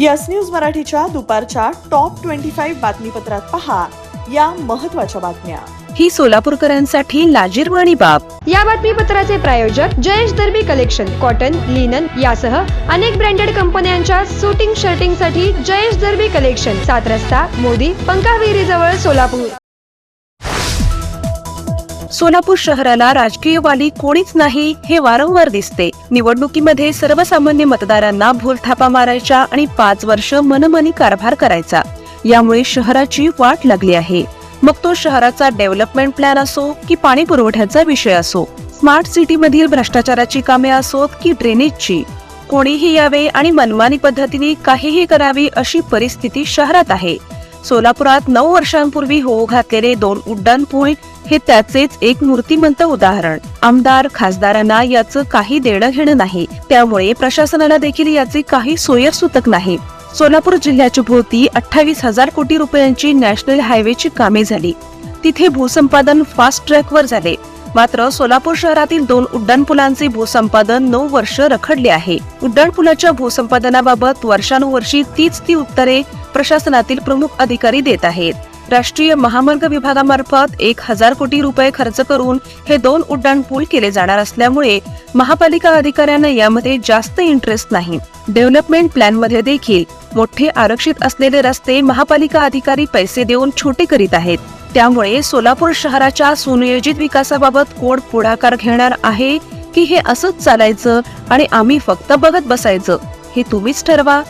Yes news मराठीच्या दुपारच्या top twenty five बातमीपत्रात पहा या महत्त्वाच्या बातम्या. ही सोलापूरकरांसाठी लाजीरवाणी बाब. या बातमीपत्राचे प्रायोजक Jayesh Darbi collection cotton linen यासह अनेक ब्रँडेड कंपन्यांच्या सुटिंग शर्टिंगसाठी जयेश दर्बी कलेक्शन सात रस्ता मोदी पंकाविहिरी जवळ सोलापूर. सोलापूर शहराला राजकीय वाली कोणीच नाही हे वारंवार दिसते. निवडणुकीमध्ये सर्वसामान्य मतदारांना भूलथापा मारायच्या आणि पाच वर्ष मनमनी कारभार करायचा. यामुळे शहराची वाट लागली आहे. मग तो शहराचा डेव्हलपमेंट प्लॅन असो की पाणी पुरवठ्याचा विषय असो स्मार्ट सिटी मधील भ्रष्टाचाराची कामे असोत की ड्रेनेजची कोणीही यावे आणि मनमानी पद्धतीने काहीही करावी अशी परिस्थिती शहरात आहे. सोलापुरात नऊ वर्षांपूर्वी होऊ घातलेले दोन उड्डाण पूल हे त्याचेच एक मूर्तिमंत उदाहरण. आमदार खासदारांना याचं काही देणं घेणं नाही. त्यामुळे प्रशासनाला देखील याचे काही सोयरसूतक नाही. सोलापूर जिल्ह्याच्या भोवती अठ्ठावीस हजार कोटी रुपयांची नॅशनल हायवेची कामे झाली. तिथे भूसंपादन फास्ट ट्रॅकवर झाले. मात्र सोलापूर शहरातील दोन उड्डाणपुलांचे भूसंपादन नऊ वर्ष रखडले आहे. उड्डाणपुलाच्या भूसंपादनाबाबत वर्षानुवर्षी तीच ती उत्तरे प्रशासनातील प्रमुख अधिकारी देत आहेत. राष्ट्रीय महामार्ग विभागामार्फत एक हजार कोटी रुपये खर्च करून हे दोन उड्डाण पूल केले जाणार असल्यामुळे महापालिका अधिकाऱ्यांना यामध्ये जास्त इंटरेस्ट नाही. डेव्हलपमेंट प्लॅनमध्ये देखील मोठे आरक्षित असलेले रस्ते महापालिका अधिकारी पैसे देऊन छोटे करीत आहेत. त्यामुळे सोलापूर शहराच्या सुनियोजित विकासाबाबत कोण पुढाकार घेणार आहे? की हे असंच चालायचं आणि आम्ही फक्त बघत बसायचं? हे तुम्हीच ठरवा.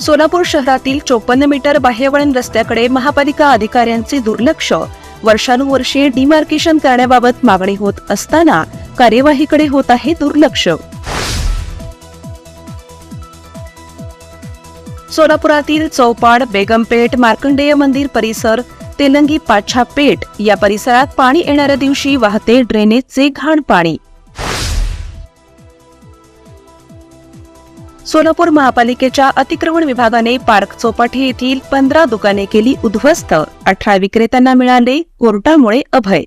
सोलापूर शहरातील चोपन्न मीटर बाह्यवळण रस्त्याकडे महापालिका अधिकाऱ्यांचे दुर्लक्ष. वर्षानुवर्षे डिमार्केशन करण्याबाबत मागणी होत असताना कार्यवाहीकडे होत आहे दुर्लक्ष. सोलापुरातील चौपाड बेगमपेठ मार्कंडेय मंदिर परिसर तेलंगी पाछा पेठ या परिसरात पाणी येणाऱ्या दिवशी वाहते ड्रेनेजचे घाण पाणी. सोलापूर महापालिकेच्या अतिक्रमण विभागाने पार्क चौपाटी येथील पंधरा दुकाने केली उद्ध्वस्त. अठरा विक्रेत्यांना मिळाले कोर्टामुळे अभय.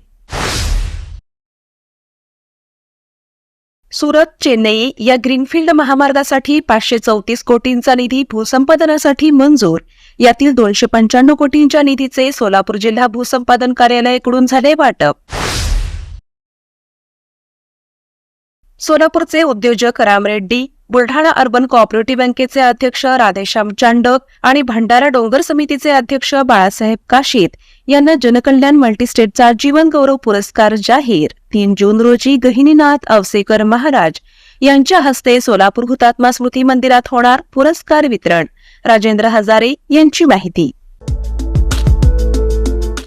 सुरत चेन्नई या ग्रीनफील्ड महामार्गासाठी पाचशे चौतीस कोटींचा निधी भूसंपादनासाठी मंजूर. यातील दोनशे पंच्याण्णव कोटींच्या निधीचे सोलापूर जिल्हा भूसंपादन कार्यालयाकडून झाले वाटप. सोलापूरचे उद्योजक राम रेड्डी बुलढाणा अर्बन कोऑपरेटिव्ह बँकेचे अध्यक्ष राधेश्याम चांडक आणि भंडारा डोंगर समितीचे अध्यक्ष बाळासाहेब काशीत यांना जनकल्याण मल्टीस्टेटचा जीवन गौरव पुरस्कार जाहीर. तीन जून रोजी गहिनीनाथ अवसेकर महाराज यांच्या हस्ते सोलापूर हुतात्मा स्मृती मंदिरात होणार पुरस्कार वितरण. राजेंद्र हजारे यांची माहिती.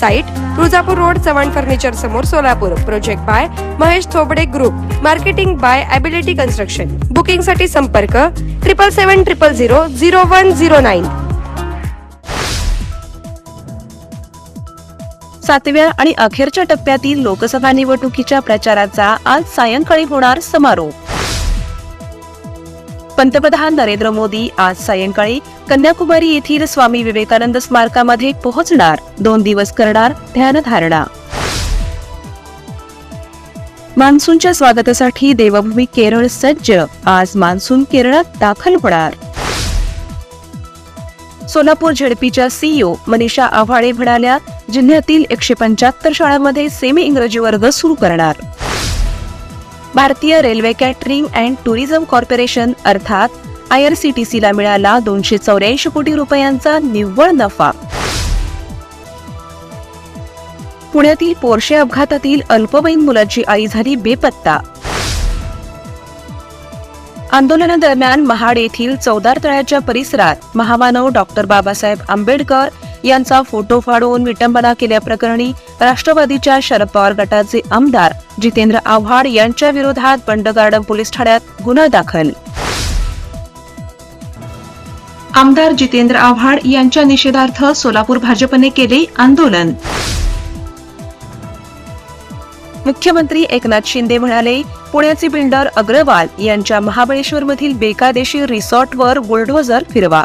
Site Tuljapur road Chavan furniture समोर Solapur. Project by Mahesh Thobde group marketing by ability construction बुकिंगसाठी संपर्क triple seven triple zero zero one zero nine सातव्या आणि अखेरच्या टप्प्यातील लोकसभा निवडणुकीच्या प्रचाराचा आज सायंकाळी होणार समारोप. पंतप्रधान नरेंद्र मोदी आज सायंकाळी कन्याकुमारी येथील स्वामी विवेकानंद स्मारकामध्ये पोहोचणार. दोन दिवस करणार ध्यानधारणा. मान्सूनच्या स्वागतासाठी देवभूमी केरळ सज्ज. आज मान्सून केरळात दाखल होणार. सोलापूर झेडपीच्या सीईओ मनीषा आव्हाडे म्हणाल्या जिल्ह्यातील एकशे पंच्याहत्तर शाळांमध्ये सेमी इंग्रजी वर्ग सुरू करणार. भारतीय railway catering and tourism corporation अर्थात आय आर सी टी सीला मिळाला दोनशे चौऱ्याऐंशी कोटी रुपयांचा निव्वळ नफा. पुण्यातील पोर्शे अपघातातील अल्पवयीन मुलाची आई झाली बेपत्ता. आंदोलनादरम्यान महाड येथील चौदार तळ्याच्या परिसरात महामानव डॉक्टर बाबासाहेब आंबेडकर यांचा फोटो फाडून विटंबना केल्याप्रकरणी राष्ट्रवादीच्या शरद पवार गटाचे आमदार जितेंद्र आव्हाड यांच्या विरोधात बंड गार्डन पोलीस ठाण्यात गुन्हा दाखल. आमदार जितेंद्र आव्हाड यांच्या निषेधार्थ सोलापूर भाजपने केले आंदोलन. मुख्यमंत्री एकनाथ शिंदे म्हणाले पुण्याचे बिल्डर अग्रवाल यांच्या महाबळेश्वरमधील बेकायदेशीर रिसॉर्टवर बुलडोझर फिरवा.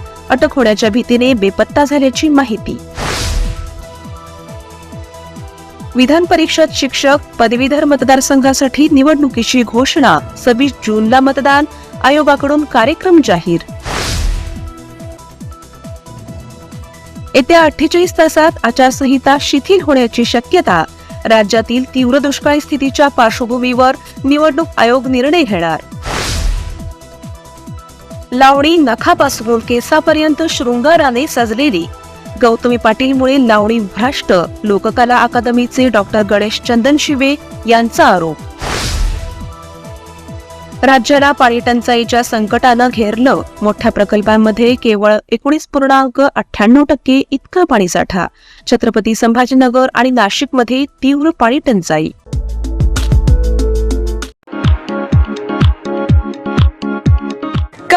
अटक होण्याच्या भीतीने बेपत्ता झाल्याची माहिती. विधान परिषद शिक्षक पदवीधर मतदारसंघासाठी निवडणुकीची घोषणा सव्वीस जूनला मतदान आयोगाकडून कार्यक्रम जाहीर. येत्या अठ्ठेचाळीस तासात आचारसंहिता शिथिल होण्याची शक्यता राज्यातील तीव्र दुष्काळी स्थितीच्या पार्श्वभूमीवर निवडणूक आयोग निर्णय घेणार. लावणी नखापासून केसापर्यंत शृंगाराने सजलेली. गौतमी पाटीलमुळे लावणी भ्रष्ट लोककला अकादमीचे डॉक्टर गणेश चंदन शिवे यांचा आरोप. राज्याला पाणी टंचाईच्या संकटानं घेरलं. मोठ्या प्रकल्पांमध्ये केवळ एकोणीस पूर्णांक अठ्ठ्याण्णव टक्के इतका पाणीसाठा. छत्रपती संभाजीनगर आणि नाशिकमध्ये तीव्र पाणी टंचाई.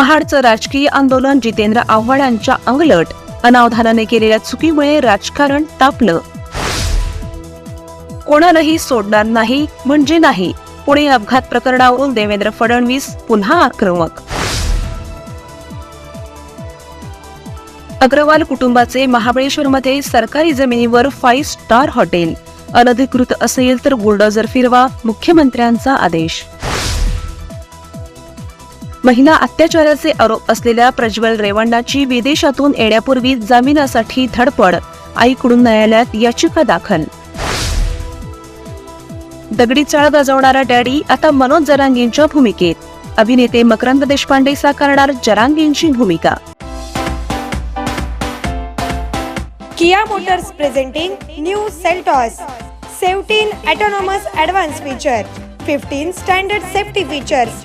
महाडचं राजकीय आंदोलन जितेंद्र आव्हाडांच्या अंगलट अनावधानाने केलेल्या चुकीमुळे राजकारण तापलं. कोणालाही सोडणार नाही म्हणजे नाही. पुणे अपघात प्रकरणावरून देवेंद्र फडणवीस पुन्हा आक्रमक. अग्रवाल कुटुंबाचे महाबळेश्वरमध्ये सरकारी जमिनीवर फाईव्ह स्टार हॉटेल अनधिकृत असेल तर बुलडोझर फिरवा मुख्यमंत्र्यांचा आदेश. महिला अत्याचाराचे आरोप असलेल्या प्रज्वल रेवण्णाची विदेशातून येण्यापूर्वी जामिनासाठी धडपड आईकडून न्यायालयात याचिका दाखल. दगडी चाळ गाजवणारा डॅडी आता मनोज जरांगींच्या भूमिकेत. अभिनेते मकरंद देशपांडे साकारणार जरांगींची भूमिका. Kia motors presenting new Seltos. Seventeen autonomous advance feature. Fifteen standard safety features.